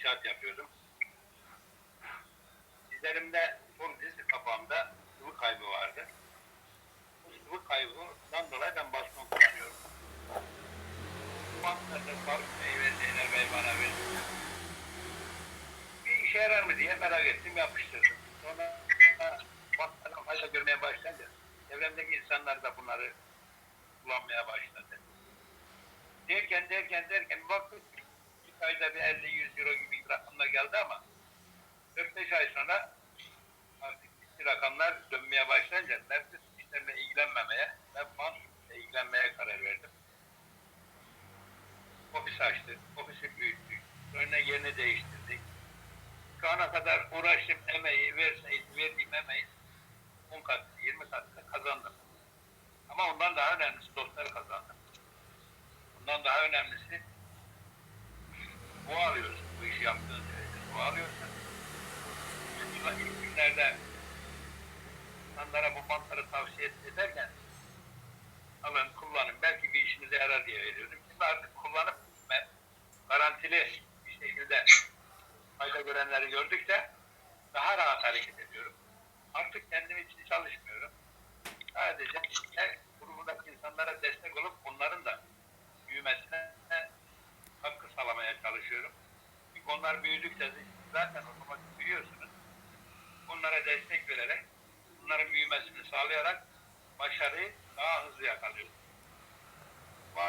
inşaat yapıyordum. Dizlerimde sol diz kapağımda sıvı kaybı vardı. Bu sıvı kaybından dolayı ben baston kullanıyorum. Banklarda fark meyve Zeynep Bey bana verdi. Bir işe yarar mı diye merak ettim yapıştırdım. Sonra banklardan fayda görmeye başlayınca çevremdeki insanlar da bunları kullanmaya başladı. Derken derken derken baktık ayda bir 50-100 euro geldi ama 4-5 ay sonra artık rakamlar dönmeye başlayınca nefes işlerle ilgilenmemeye ve mansupla ilgilenmeye karar verdim. Ofis açtık, ofisi büyüttük, önüne yerini değiştirdik. Şu ana kadar uğraştım emeği, verseydi, verdiğim emeği 10 kat, 20 kat kazandım. Ama ondan daha önemlisi dostları kazandım. Bundan daha önemlisi insanlara bu bantları tavsiye ederken alın kullanın belki bir işinize yarar diye veriyordum. Şimdi artık kullanıp ben garantili bir şekilde fayda görenleri gördükçe daha rahat hareket ediyorum. Artık kendim için çalışmıyorum. Sadece her grubundaki insanlara destek olup onların da büyümesine katkı sağlamaya çalışıyorum. Çünkü onlar büyüdükçe zaten otomatik büyüyorsunuz. Onlara destek vererek, bunların büyümesini sağlayarak başarıyı daha hızlı yakalıyorsunuz.